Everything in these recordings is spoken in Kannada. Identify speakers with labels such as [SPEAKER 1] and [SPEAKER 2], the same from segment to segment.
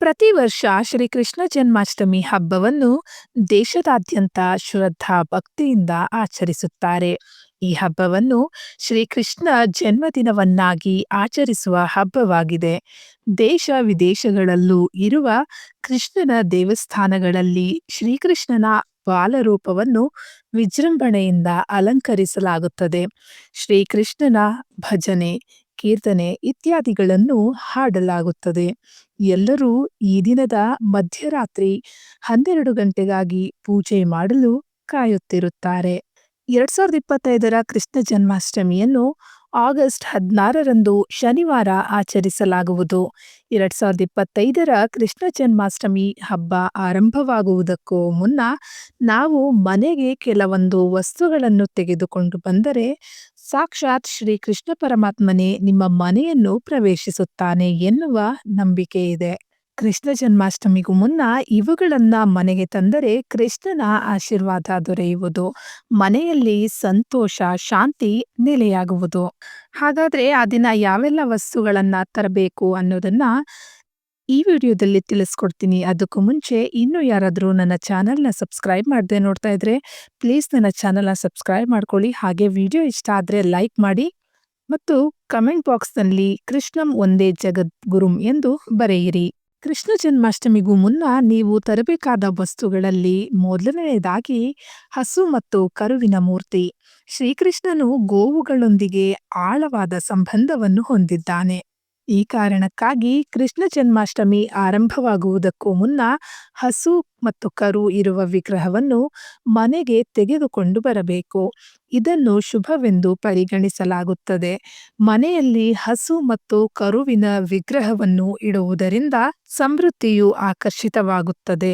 [SPEAKER 1] ಪ್ರತಿ ವರ್ಷ ಶ್ರೀಕೃಷ್ಣ ಜನ್ಮಾಷ್ಟಮಿ ಹಬ್ಬವನ್ನು ದೇಶದಾದ್ಯಂತ ಶ್ರದ್ಧಾ ಭಕ್ತಿಯಿಂದ ಆಚರಿಸುತ್ತಾರೆ. ಈ ಹಬ್ಬವನ್ನು ಶ್ರೀಕೃಷ್ಣ ಜನ್ಮದಿನವನ್ನಾಗಿ ಆಚರಿಸುವ ಹಬ್ಬವಾಗಿದೆ. ದೇಶ ವಿದೇಶಗಳಲ್ಲೂ ಇರುವ ಕೃಷ್ಣನ ದೇವಸ್ಥಾನಗಳಲ್ಲಿ ಶ್ರೀಕೃಷ್ಣನ ಬಾಲರೂಪವನ್ನು ವಿಜೃಂಭಣೆಯಿಂದ ಅಲಂಕರಿಸಲಾಗುತ್ತದೆ. ಶ್ರೀಕೃಷ್ಣನ ಭಜನೆ, ಕೀರ್ತನೆ ಇತ್ಯಾದಿಗಳನ್ನು ಹಾಡಲಾಗುತ್ತದೆ. ಎಲ್ಲರೂ ಈ ದಿನದ ಮಧ್ಯರಾತ್ರಿ ಹನ್ನೆರಡು ಗಂಟೆಗಾಗಿ ಪೂಜೆ ಮಾಡಲು ಕಾಯುತ್ತಿರುತ್ತಾರೆ. ಎರಡ್ ಸಾವಿರದ ಇಪ್ಪತ್ತೈದರ ಕೃಷ್ಣ ಜನ್ಮಾಷ್ಟಮಿಯನ್ನು ಆಗಸ್ಟ್ ಹದಿನಾರರಂದು ಶನಿವಾರ ಆಚರಿಸಲಾಗುವುದು. ಎರಡ್ ಸಾವಿರದ ಇಪ್ಪತ್ತೈದರ ಕೃಷ್ಣ ಜನ್ಮಾಷ್ಟಮಿ ಹಬ್ಬ ಆರಂಭವಾಗುವುದಕ್ಕೂ ಮುನ್ನ ನಾವು ಮನೆಗೆ ಕೆಲವೊಂದು ವಸ್ತುಗಳನ್ನು ತೆಗೆದುಕೊಂಡು ಬಂದರೆ ಸಾಕ್ಷಾತ್ ಶ್ರೀ ಕೃಷ್ಣ ಪರಮಾತ್ಮನೇ ನಿಮ್ಮ ಮನೆಯನ್ನು ಪ್ರವೇಶಿಸುತ್ತಾನೆ ಎನ್ನುವ ನಂಬಿಕೆ ಇದೆ. ಕೃಷ್ಣ ಜನ್ಮಾಷ್ಟಮಿಗೂ ಮುನ್ನ ಇವುಗಳನ್ನು ಮನೆಗೆ ತಂದರೆ ಕೃಷ್ಣನ ಆಶೀರ್ವಾದ ದೊರೆಯುವುದು. ಮನೆಯಲ್ಲಿ ಸಂತೋಷ, ಶಾಂತಿ ನೆಲೆಯಾಗುವುದು. ಹಾಗಾದ್ರೆ ಆ ದಿನ ಯಾವೆಲ್ಲ ವಸ್ತುಗಳನ್ನು ತರಬೇಕು ಅನ್ನೋದನ್ನ ಈ ವಿಡಿಯೋದಲ್ಲಿ ತಿಳಿಸ್ಕೊಡ್ತೀನಿ. ಅದಕ್ಕೂ ಮುಂಚೆ ಇನ್ನೂ ಯಾರಾದರೂ ನನ್ನ ಚಾನಲ್ನ ಸಬ್ಸ್ಕ್ರೈಬ್ ಮಾಡದೆ ನೋಡ್ತಾ ಇದ್ರೆ ಪ್ಲೀಸ್ ನನ್ನ ಚಾನಲ್ನ ಸಬ್ಸ್ಕ್ರೈಬ್ ಮಾಡ್ಕೊಳ್ಳಿ. ಹಾಗೆ ವಿಡಿಯೋ ಇಷ್ಟ ಆದರೆ ಲೈಕ್ ಮಾಡಿ ಮತ್ತು ಕಮೆಂಟ್ ಬಾಕ್ಸ್ನಲ್ಲಿ ಕೃಷ್ಣಂ ಒಂದೇ ಜಗದ್ಗುರುಂ ಎಂದು ಬರೆಯಿರಿ. ಕೃಷ್ಣ ಜನ್ಮಾಷ್ಟಮಿಗೂ ಮುನ್ನ ನೀವು ತರಬೇಕಾದ ವಸ್ತುಗಳಲ್ಲಿ ಮೊದಲನೆಯದಾಗಿ ಹಸು ಮತ್ತು ಕರುವಿನ ಮೂರ್ತಿ. ಶ್ರೀಕೃಷ್ಣನು ಗೋವುಗಳೊಂದಿಗೆ ಆಳವಾದ ಸಂಬಂಧವನ್ನು ಹೊಂದಿದ್ದಾನೆ. ಈ ಕಾರಣಕ್ಕಾಗಿ ಕೃಷ್ಣ ಜನ್ಮಾಷ್ಟಮಿ ಆರಂಭವಾಗುವುದಕ್ಕೂ ಮುನ್ನ ಹಸು ಮತ್ತು ಕರು ಇರುವ ವಿಗ್ರಹವನ್ನು ಮನೆಗೆ ತೆಗೆದುಕೊಂಡು ಬರಬೇಕು. ಇದನ್ನು ಶುಭವೆಂದು ಪರಿಗಣಿಸಲಾಗುತ್ತದೆ. ಮನೆಯಲ್ಲಿ ಹಸು ಮತ್ತು ಕರುವಿನ ವಿಗ್ರಹವನ್ನು ಇಡುವುದರಿಂದ ಸಮೃದ್ಧಿಯು ಆಕರ್ಷಿತವಾಗುತ್ತದೆ.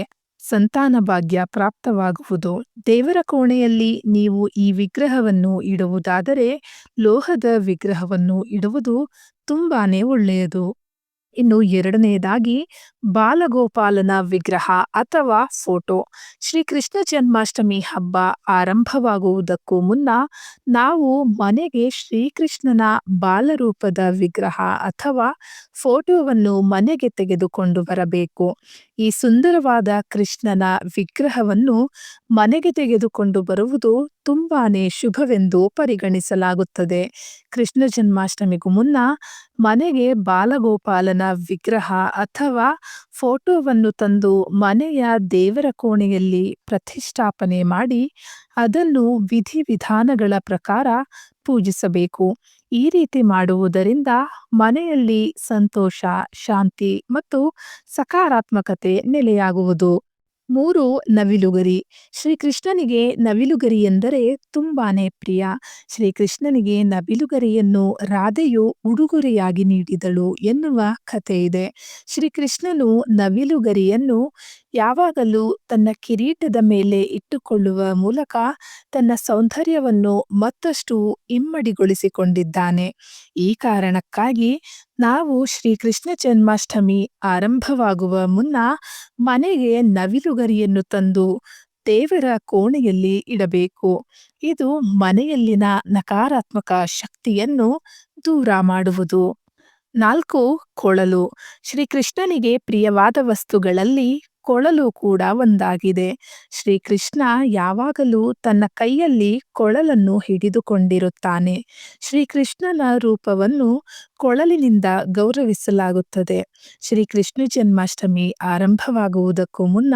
[SPEAKER 1] ಸಂತಾನ ಭಾಗ್ಯ ಪ್ರಾಪ್ತವಾಗುವುದು. ದೇವರ ಕೋಣೆಯಲ್ಲಿ ನೀವು ಈ ವಿಗ್ರಹವನ್ನು ಇಡುವುದಾದರೆ ಲೋಹದ ವಿಗ್ರಹವನ್ನು ಇಡುವುದು ತುಂಬಾನೇ ಒಳ್ಳೆಯದು. ಇನ್ನು ಎರಡನೆಯದಾಗಿ ಬಾಲಗೋಪಾಲನ ವಿಗ್ರಹ ಅಥವಾ ಫೋಟೋ. ಶ್ರೀಕೃಷ್ಣ ಜನ್ಮಾಷ್ಟಮಿ ಹಬ್ಬ ಆರಂಭವಾಗುವುದಕ್ಕೂ ಮುನ್ನ ನಾವು ಮನೆಗೆ ಶ್ರೀಕೃಷ್ಣನ ಬಾಲರೂಪದ ವಿಗ್ರಹ ಅಥವಾ ಫೋಟೋವನ್ನು ಮನೆಗೆ ತೆಗೆದುಕೊಂಡು ಬರಬೇಕು. ಈ ಸುಂದರವಾದ ಕೃಷ್ಣನ ವಿಗ್ರಹವನ್ನು ಮನೆಗೆ ತೆಗೆದುಕೊಂಡು ಬರುವುದು ತುಂಬಾನೇ ಶುಭವೆಂದು ಪರಿಗಣಿಸಲಾಗುತ್ತದೆ. ಕೃಷ್ಣ ಜನ್ಮಾಷ್ಟಮಿಗೂ ಮುನ್ನ ಮನೆಗೆ ಬಾಲಗೋಪಾಲನ ವಿಗ್ರಹ ಅಥವಾ ಫೋಟೋವನ್ನು ತಂದು ಮನೆಯ ದೇವರ ಕೋಣೆಯಲ್ಲಿ ಪ್ರತಿಷ್ಠಾಪನೆ ಮಾಡಿ ಅದನ್ನು ವಿಧಿವಿಧಾನಗಳ ಪ್ರಕಾರ ಪೂಜಿಸಬೇಕು. ಈ ರೀತಿ ಮಾಡುವುದರಿಂದ ಮನೆಯಲ್ಲಿ ಸಂತೋಷ, ಶಾಂತಿ ಮತ್ತು ಸಕಾರಾತ್ಮಕತೆ ನೆಲೆಯಾಗುವುದು. ಮೂರು ನವಿಲುಗರಿ. ಶ್ರೀಕೃಷ್ಣನಿಗೆ ನವಿಲುಗರಿ ಎಂದರೆ ತುಂಬಾನೇ ಪ್ರಿಯ. ಶ್ರೀಕೃಷ್ಣನಿಗೆ ನವಿಲುಗರಿಯನ್ನು ರಾಧೆಯು ಉಡುಗೊರೆಯಾಗಿ ನೀಡಿದಳು ಎನ್ನುವ ಕಥೆ ಇದೆ ಶ್ರೀಕೃಷ್ಣನು ನವಿಲುಗರಿಯನ್ನು ಯಾವಾಗಲೂ ತನ್ನ ಕಿರೀಟದ ಮೇಲೆ ಇಟ್ಟುಕೊಳ್ಳುವ ಮೂಲಕ ತನ್ನ ಸೌಂದರ್ಯವನ್ನು ಮತ್ತಷ್ಟು ಇಮ್ಮಡಿಗೊಳಿಸಿಕೊಂಡಿದ್ದಾನೆ. ಈ ಕಾರಣಕ್ಕಾಗಿ ನಾವು ಶ್ರೀಕೃಷ್ಣ ಜನ್ಮಾಷ್ಟಮಿ ಆರಂಭವಾಗುವ ಮುನ್ನ ಮನೆಗೆ ನವಿಲುಗರಿಯನ್ನು ತಂದು ದೇವರ ಕೋಣೆಯಲ್ಲಿ ಇಡಬೇಕು. ಇದು ಮನೆಯಲ್ಲಿನ ನಕಾರಾತ್ಮಕ ಶಕ್ತಿಯನ್ನು ದೂರ ಮಾಡುವುದು. ನಾಲ್ಕು, ಕೊಳಲು. ಶ್ರೀಕೃಷ್ಣನಿಗೆ ಪ್ರಿಯವಾದ ವಸ್ತುಗಳಲ್ಲಿ ಕೊಳಲು ಕೂಡ ಒಂದಾಗಿದೆ. ಶ್ರೀಕೃಷ್ಣ ಯಾವಾಗಲೂ ತನ್ನ ಕೈಯಲ್ಲಿ ಕೊಳಲನ್ನು ಹಿಡಿದುಕೊಂಡಿರುತ್ತಾನೆ. ಶ್ರೀಕೃಷ್ಣನ ರೂಪವನ್ನು ಕೊಳಲಿನಿಂದ ಗೌರವಿಸಲಾಗುತ್ತದೆ. ಶ್ರೀಕೃಷ್ಣ ಜನ್ಮಾಷ್ಟಮಿ ಆರಂಭವಾಗುವುದಕ್ಕೂ ಮುನ್ನ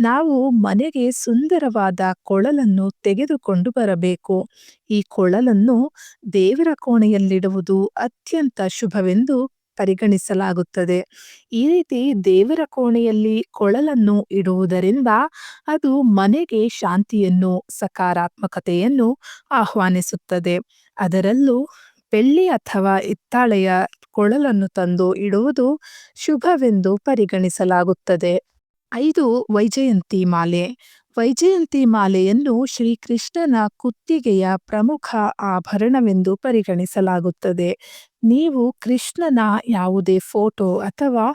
[SPEAKER 1] ನಾವು ಮನೆಗೆ ಸುಂದರವಾದ ಕೊಳಲನ್ನು ತೆಗೆದುಕೊಂಡು ಬರಬೇಕು. ಈ ಕೊಳಲನ್ನು ದೇವರ ಕೋಣೆಯಲ್ಲಿಡುವುದು ಅತ್ಯಂತ ಶುಭವೆಂದು ಪರಿಗಣಿಸಲಾಗುತ್ತದೆ. ಈ ರೀತಿ ದೇವರ ಕೋಣೆಯಲ್ಲಿ ಕೊಳಲನ್ನು ಇಡುವುದರಿಂದ ಅದು ಮನೆಗೆ ಶಾಂತಿಯನ್ನು, ಸಕಾರಾತ್ಮಕತೆಯನ್ನು ಆಹ್ವಾನಿಸುತ್ತದೆ. ಅದರಲ್ಲೂ ಬೆಳ್ಳಿ ಅಥವಾ ಹಿತ್ತಾಳೆಯ ಕೊಳಲನ್ನು ತಂದು ಇಡುವುದು ಶುಭವೆಂದು ಪರಿಗಣಿಸಲಾಗುತ್ತದೆ. ಐದು ವೈಜಯಂತಿ ಮಾಲೆ. ವೈಜಯಂತಿ ಮಾಲೆಯನ್ನು ಶ್ರೀಕೃಷ್ಣನ ಕುತ್ತಿಗೆಯ ಪ್ರಮುಖ ಆಭರಣವೆಂದು ಪರಿಗಣಿಸಲಾಗುತ್ತದೆ. ನೀವು ಕೃಷ್ಣನ ಯಾವುದೇ ಫೋಟೋ ಅಥವಾ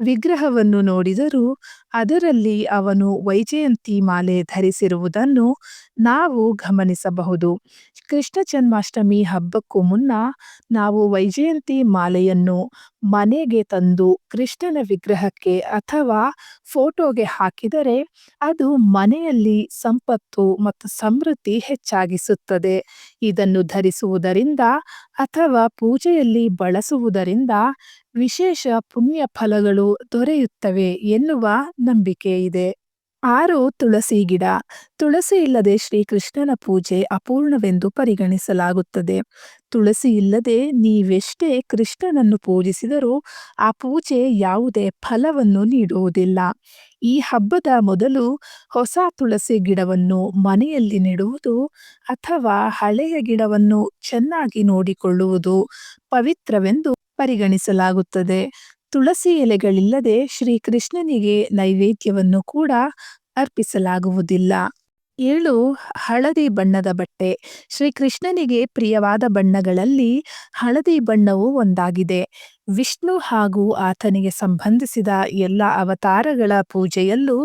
[SPEAKER 1] ವಿಗ್ರಹವನ್ನು ನೋಡಿದರೂ ಅದರಲ್ಲಿ ಅವನು ವೈಜಯಂತಿ ಮಾಲೆ ಧರಿಸಿರುವುದನ್ನು ನಾವು ಗಮನಿಸಬಹುದು. ಕೃಷ್ಣ ಜನ್ಮಾಷ್ಟಮಿ ಹಬ್ಬಕ್ಕೂ ಮುನ್ನ ನಾವು ವೈಜಯಂತಿ ಮಾಲೆಯನ್ನು ಮನೆಗೆ ತಂದು ಕೃಷ್ಣನ ವಿಗ್ರಹಕ್ಕೆ ಅಥವಾ ಫೋಟೋಗೆ ಹಾಕಿದರೆ ಅದು ಮನೆಯಲ್ಲಿ ಸಂಪತ್ತು ಮತ್ತು ಸಮೃದ್ಧಿ ಹೆಚ್ಚಾಗಿಸುತ್ತದೆ. ಇದನ್ನು ಧರಿಸುವುದರಿಂದ ಅಥವಾ ಪೂಜೆಯಲ್ಲಿ ಬಳಸುವುದರಿಂದ ವಿಶೇಷ ಪುಣ್ಯ ಫಲಗಳು ದೊರೆಯುತ್ತವೆ ಎನ್ನುವ ನಂಬಿಕೆ ಇದೆ. ಆರು ತುಳಸಿ ಗಿಡ. ತುಳಸಿ ಇಲ್ಲದೆ ಶ್ರೀಕೃಷ್ಣನ ಪೂಜೆ ಅಪೂರ್ಣವೆಂದು ಪರಿಗಣಿಸಲಾಗುತ್ತದೆ. ತುಳಸಿ ಇಲ್ಲದೆ ನೀವೆಷ್ಟೇ ಕೃಷ್ಣನನ್ನು ಪೂಜಿಸಿದರೂ ಆ ಪೂಜೆ ಯಾವುದೇ ಫಲವನ್ನು ನೀಡುವುದಿಲ್ಲ. ಈ ಹಬ್ಬದ ಮೊದಲು ಹೊಸ ತುಳಸಿ ಗಿಡವನ್ನು ಮನೆಯಲ್ಲಿ ನೆಡುವುದು ಅಥವಾ ಹಳೆಯ ಗಿಡವನ್ನು ಚೆನ್ನಾಗಿ ನೋಡಿಕೊಳ್ಳುವುದು ಪವಿತ್ರವೆಂದು ಪರಿಗಣಿಸಲಾಗುತ್ತದೆ. ತುಳಸಿ ಎಲೆಗಳಿಲ್ಲದೆ ಶ್ರೀಕೃಷ್ಣನಿಗೆ ನೈವೇದ್ಯವನ್ನು ಕೂಡ ಅರ್ಪಿಸಲಾಗುವುದಿಲ್ಲ. ಏಳು ಹಳದಿ ಬಣ್ಣದ ಬಟ್ಟೆ. ಶ್ರೀಕೃಷ್ಣನಿಗೆ ಪ್ರಿಯವಾದ ಬಣ್ಣಗಳಲ್ಲಿ ಹಳದಿ ಬಣ್ಣವು ಒಂದಾಗಿದೆ. ವಿಷ್ಣು ಹಾಗೂ ಆತನಿಗೆ ಸಂಬಂಧಿಸಿದ ಎಲ್ಲ ಅವತಾರಗಳ ಪೂಜೆಯಲ್ಲೂ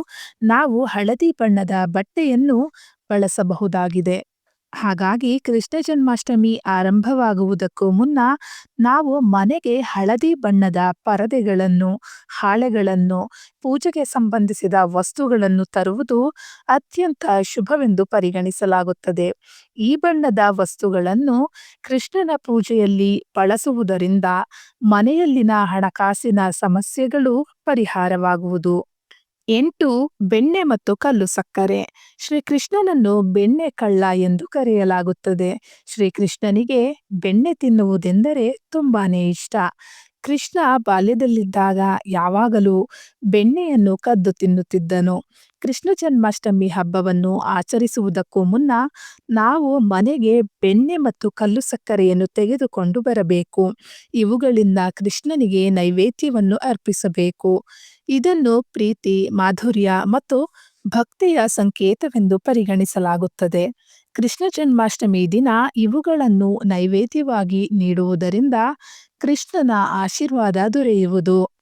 [SPEAKER 1] ನಾವು ಹಳದಿ ಬಣ್ಣದ ಬಟ್ಟೆಯನ್ನು ಬಳಸಬಹುದಾಗಿದೆ. ಹಾಗಾಗಿ ಕೃಷ್ಣ ಜನ್ಮಾಷ್ಟಮಿ ಆರಂಭವಾಗುವುದಕ್ಕೂ ಮುನ್ನ ನಾವು ಮನೆಗೆ ಹಳದಿ ಬಣ್ಣದ ಪರದೆಗಳನ್ನು, ಹಾಳೆಗಳನ್ನು, ಪೂಜೆಗೆ ಸಂಬಂಧಿಸಿದ ವಸ್ತುಗಳನ್ನು ತರುವುದು ಅತ್ಯಂತ ಶುಭವೆಂದು ಪರಿಗಣಿಸಲಾಗುತ್ತದೆ. ಈ ಬಣ್ಣದ ವಸ್ತುಗಳನ್ನು ಕೃಷ್ಣನ ಪೂಜೆಯಲ್ಲಿ ಬಳಸುವುದರಿಂದ ಮನೆಯಲ್ಲಿನ ಹಣಕಾಸಿನ ಸಮಸ್ಯೆಗಳು ಪರಿಹಾರವಾಗುವುದು. ಎಂಟು ಬೆಣ್ಣೆ ಮತ್ತು ಕಲ್ಲು ಸಕ್ಕರೆ. ಶ್ರೀಕೃಷ್ಣನನ್ನು ಬೆಣ್ಣೆ ಕಳ್ಳ ಎಂದು ಕರೆಯಲಾಗುತ್ತದೆ. ಶ್ರೀಕೃಷ್ಣನಿಗೆ ಬೆಣ್ಣೆ ತಿನ್ನುವುದೆಂದರೆ ತುಂಬಾನೇ ಇಷ್ಟ. ಕೃಷ್ಣ ಬಾಲ್ಯದಲ್ಲಿದ್ದಾಗ ಯಾವಾಗಲೂ ಬೆಣ್ಣೆಯನ್ನು ಕದ್ದು ತಿನ್ನುತ್ತಿದ್ದನು. ಕೃಷ್ಣ ಜನ್ಮಾಷ್ಟಮಿ ಹಬ್ಬವನ್ನು ಆಚರಿಸುವುದಕ್ಕೂ ಮುನ್ನ ನಾವು ಮನೆಗೆ ಬೆಣ್ಣೆ ಮತ್ತು ಕಲ್ಲು ಸಕ್ಕರೆಯನ್ನು ತೆಗೆದುಕೊಂಡು ಬರಬೇಕು. ಇವುಗಳಿಂದ ಕೃಷ್ಣನಿಗೆ ನೈವೇದ್ಯವನ್ನು ಅರ್ಪಿಸಬೇಕು. ಇದನ್ನು ಪ್ರೀತಿ, ಮಾಧುರ್ಯ ಮತ್ತು ಭಕ್ತಿಯ ಸಂಕೇತವೆಂದು ಪರಿಗಣಿಸಲಾಗುತ್ತದೆ. ಕೃಷ್ಣ ಜನ್ಮಾಷ್ಟಮಿ ದಿನ ಇವುಗಳನ್ನು ನೈವೇದ್ಯವಾಗಿ ನೀಡುವುದರಿಂದ ಕೃಷ್ಣನ ಆಶೀರ್ವಾದ ದೊರೆಯುವುದು.